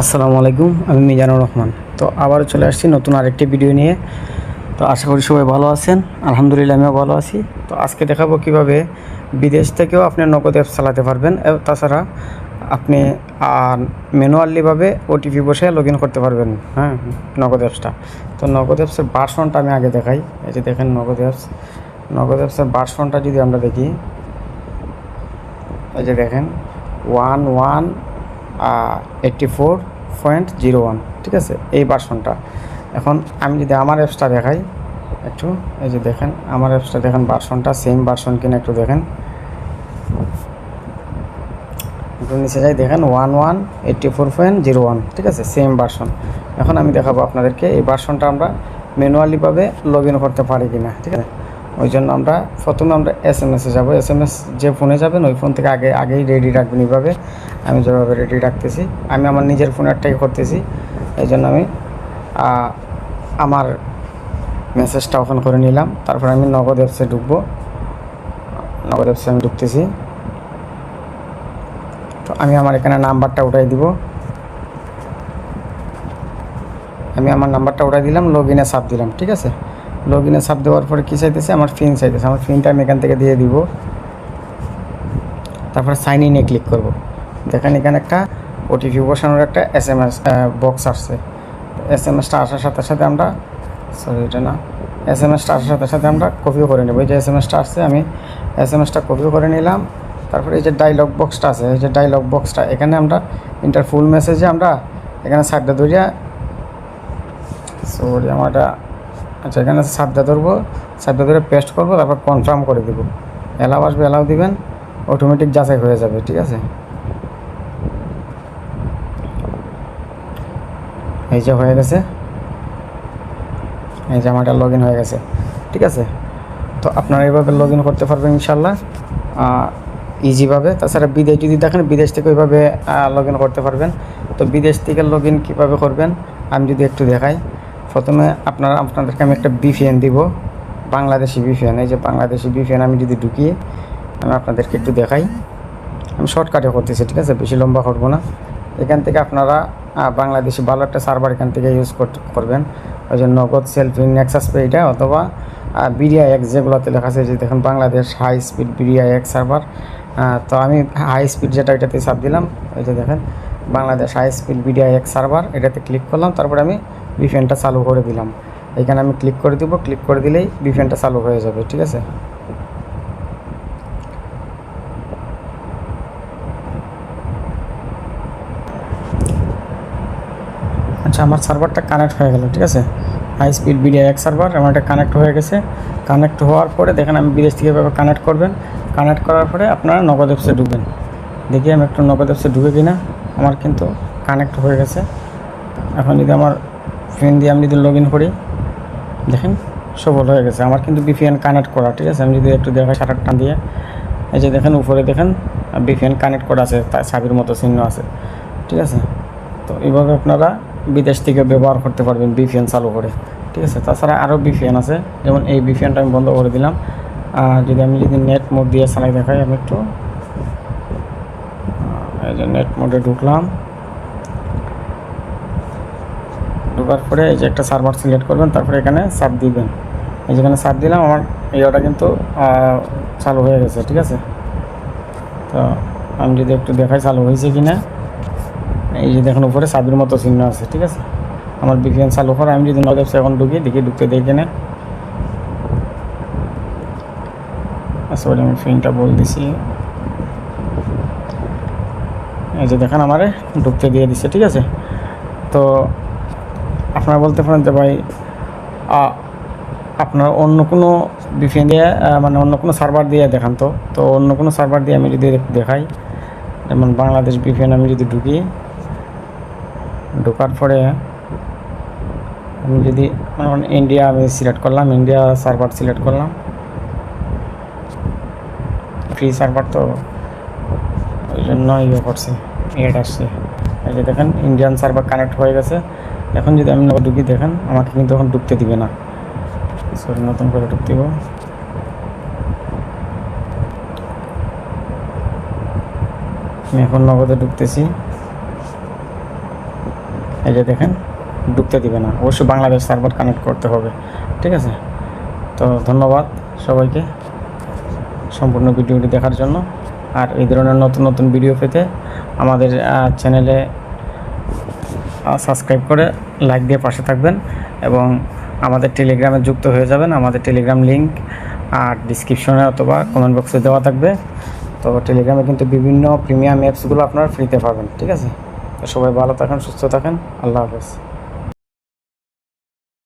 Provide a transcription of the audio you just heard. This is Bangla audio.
আসসালামু আলাইকুম, আমি মিজানুর রহমান। তো আবারও চলে আসছি নতুন আরেকটি ভিডিও নিয়ে। তো আশা করি সবাই ভালো আছেন, আলহামদুলিল্লাহ আমিও ভালো আছি। তো আজকে দেখাবো কীভাবে বিদেশ থেকেও আপনি নগদ অ্যাপস চালাতে পারবেন তাছাড়া আপনি আর ম্যানুয়ালিভাবে ওটিপি বসে লগ ইন করতে পারবেন হ্যাঁ নগদ অ্যাপসটা। তো নগদ অ্যাপসের ভার্সনটা আমি আগে দেখাই, এই যে দেখেন নগদ অ্যাপস। নগদ অ্যাপসের ভার্সনটা যদি আমরা দেখি, এই যে দেখেন one one eighty four point zero one ঠিক আছে? এই ভার্সনটা এখন আমি যদি আমার অ্যাপসটা দেখাই, একটু, এই যে দেখেন, আমার অ্যাপসটা দেখেন ভার্সনটা সেম ভার্সন কিনা একটু দেখেন। একটু নিচে যাই, দেখেন one one eighty four point zero one ঠিক আছে? সেম ভার্সন এখন আমি দেখাবো আপনাদেরকে, এই ভার্সনটা আমরা ম্যানুয়ালিভাবে লগ ইন করতে পারি কিনা, ঠিক আছে? ওই জন্য আমরা প্রথমে আমরা এস এম এসে যাব। এস এম এস যে ফোনে যাবেন, ওই ফোন থেকে আগে, আগেই রেডি রাখবেন এইভাবে। আমি যেভাবে রেডি রাখতেছি। আমি আমার নিজের ফোনেরটাই করতেছি। এই জন্য আমি আমার মেসেজটা ওপেন করে নিলাম। তারপর আমি নগদ অ্যাপসে ঢুকবো। নগদ অ্যাপসে আমি ঢুকতেছি। তো আমি আমার এখানে নাম্বারটা উঠাই দিব। আমি আমার নাম্বারটা উঠাই দিলাম লগ ইনে সাপ দিলাম, ঠিক আছে? লগ ইনে সাপ দেওয়ার পরে কী চাইতেছে? আমার ফিন চাইতেছে। আমার ফিনটা আমি এখান থেকে দিয়ে দিব। তারপরে সাইন ইনে ক্লিক করব। দেখেন এখানে একটা ওটিপি বসানোর একটা এস এম এস বক্স আসছে। এস এম এসটা আসার সাথে সাথে আমরা সরি এটা না। এস এম এসটা আসার সাথে সাথে আমরা কপিও করে নেব। এই যে এস এম এসটা আসছে, আমি এস এম এসটা কপিও করে নিলাম। তারপরে এই যে ডায়লগ বক্সটা আছে, এই যে ডায়লগ বক্সটা এখানে আমরা ইন্টার ফুল মেসেজে আমরা এখানে সাইডটা ধরিয়া সরি আমার এটা আচ্ছা এখানে সাবটা ধরবো সাবটা ধরে পেস্ট করব, তারপর কনফার্ম করে দেবো। অ্যালাউ আসবে অ্যালাউ দিবেন অটোমেটিক যাচাই হয়ে যাবে, ঠিক আছে? এই যে হয়ে গেছে। এই যে আমারটা লগ হয়ে গেছে, ঠিক আছে? তো আপনারা এইভাবে লগ করতে পারবেন ইনশাল্লাহ ইজিভাবে তাছাড়া বিদেশ, যদি দেখেন বিদেশ থেকে ওইভাবে লগ করতে পারবেন। তো বিদেশ থেকে লগ ইন কীভাবে করবেন, আমি যদি একটু দেখাই। প্রথমে আপনারা, আপনাদেরকে আমি একটা বিপিএন দিব। বাংলাদেশি বিপিএন এই যে বাংলাদেশি বিপিএন আমি যদি ঢুকিয়ে আমি আপনাদেরকে একটু দেখাই। আমি শর্টকাটে করতেছি, ঠিক আছে? বেশি লম্বা করব না। এখান থেকে আপনারা বাংলাদেশি ভালো একটা সার্ভার এখান থেকে ইউজ করবেন। ওই যে নগদ সেলফি নেক্সাস পে এটা, অথবা বিডিআই এক্স যেগুলোতে লেখা আছে, যে দেখেন Bangladesh high speed BDIX server তো আমি হাই স্পিড যেটা ওইটাতে চাপ দিলাম। এই যে দেখেন, Bangladesh high speed BDIX server এটাতে ক্লিক করলাম। তারপরে আমি বিফেনটা চালু করে দিলাম। এখানে আমি ক্লিক করে দিব ক্লিক করে দিলেই বিফেনটা চালু হয়ে যাবে, ঠিক আছে? আচ্ছা আমার সার্ভারটা কানেক্ট হয়ে গেল, ঠিক আছে? হাই স্পিড বিডিআই এক সার্ভার আমার এটা কানেক্ট হয়ে গেছে। কানেক্ট হওয়ার পরে দেখেন আমি বিদেশ থেকে এভাবে কানেক্ট করবেন। কানেক্ট করার পরে আপনারা নগদ অ্যাপসে ঢুকবেন। দেখি আমি একটু নগদ অ্যাপসে ঢুকে কিনা। আমার কিন্তু কানেক্ট হয়ে গেছে। এখন যদি আমার ফোন দিয়ে আমি যদি লগ ইন করি, দেখেন সফল হয়ে গেছে। আমার কিন্তু বিপিএন কানেক্ট করা, ঠিক আছে? আমি যদি একটু দেখাই টান দিয়ে, এই যে দেখেন, উপরে দেখেন বিপিএন কানেক্ট করা আছে তার ছাবির মতো চিহ্ন আছে, ঠিক আছে? তো এইভাবে আপনারা বিদেশ থেকে ব্যবহার করতে পারবেন বিপিএন চালু করে, ঠিক আছে? তাছাড়া আরও বিপিএন আছে, যেমন এই বিপিএনটা আমি বন্ধ করে দিলাম। আর যদি আমি যদি নেট মোড দিয়ে চালাই দেখাই, আমি একটু এই যে নেট মোডে ঢুকলাম। ঢোকার পরে এই যে একটা সার্ভার সিলেক্ট করবেন, তারপরে এখানে সাব দিবেন। এই যেখানে সাব দিলাম, আমার ইয়েটা কিন্তু চালু হয়ে গেছে, ঠিক আছে? তো আমি যদি একটু দেখাই চালু হয়েছে কি না এই যে দেখুন, উপরে সাবির মতো চিহ্ন আছে, ঠিক আছে? আমার বিপিএন চালু করে আমি যদি নজর এখন ঢুকি, দেখি ঢুকতে দিই কিনা। সরি আমি ফিনটা বল দিছি। এই যে দেখেন, আমারে ঢুকতে দিয়ে দিচ্ছে ঠিক আছে? তো আপনারা বলতে পারেন যে ভাই আপনার অন্য কোনো বিপিএন দিয়ে মানে অন্য কোনো সার্ভার দিয়ে দেখান তো। তো অন্য কোনো সার্ভার দিয়ে আমি যদি দেখাই, যেমন বাংলাদেশ বিপিএন আমি যদি ঢুকি, ঢোকার পরে আমি যদি ইন্ডিয়া আমি সিলেক্ট করলাম ইন্ডিয়া সার্ভার সিলেক্ট করলাম। ফ্রি সার্ভার তো ওই জন্য ইয়ে করছে এড আসছে এই যে দেখেন ইন্ডিয়ান সার্ভার কানেক্ট হয়ে গেছে। এখন যদি আমি নগদ ঢুকি দেখেন, আমাকে কিন্তু এখন ঢুকতে দিবে না। সরি নতুন করে ঢুকতে দিব। আমি এখন নগদে ঢুকতেছি। এই যে দেখেন, ঢুকতে দিবে না। অবশ্যই বাংলাদেশ সার্ভার কানেক্ট করতে হবে। ঠিক আছে? তো ধন্যবাদ সবাইকে সম্পূর্ণ ভিডিওটি দেখার জন্য। আর এই ধরনের নতুন নতুন ভিডিও পেতে আমাদের চ্যানেলে সাবস্ক্রাইব করে লাইক দিয়ে পাশে থাকবেন এবং আমাদের টেলিগ্রামে যুক্ত হয়ে যাবেন। আমাদের টেলিগ্রাম লিঙ্ক আর ডিসক্রিপশনে অথবা কমেন্ট বক্সে দেওয়া থাকবে। তো টেলিগ্রামে কিন্তু বিভিন্ন প্রিমিয়াম অ্যাপসগুলো আপনারা ফ্রিতে পাবেন, ঠিক আছে? তো সবাই ভালো থাকেন, সুস্থ থাকেন। আল্লাহ হাফেজ।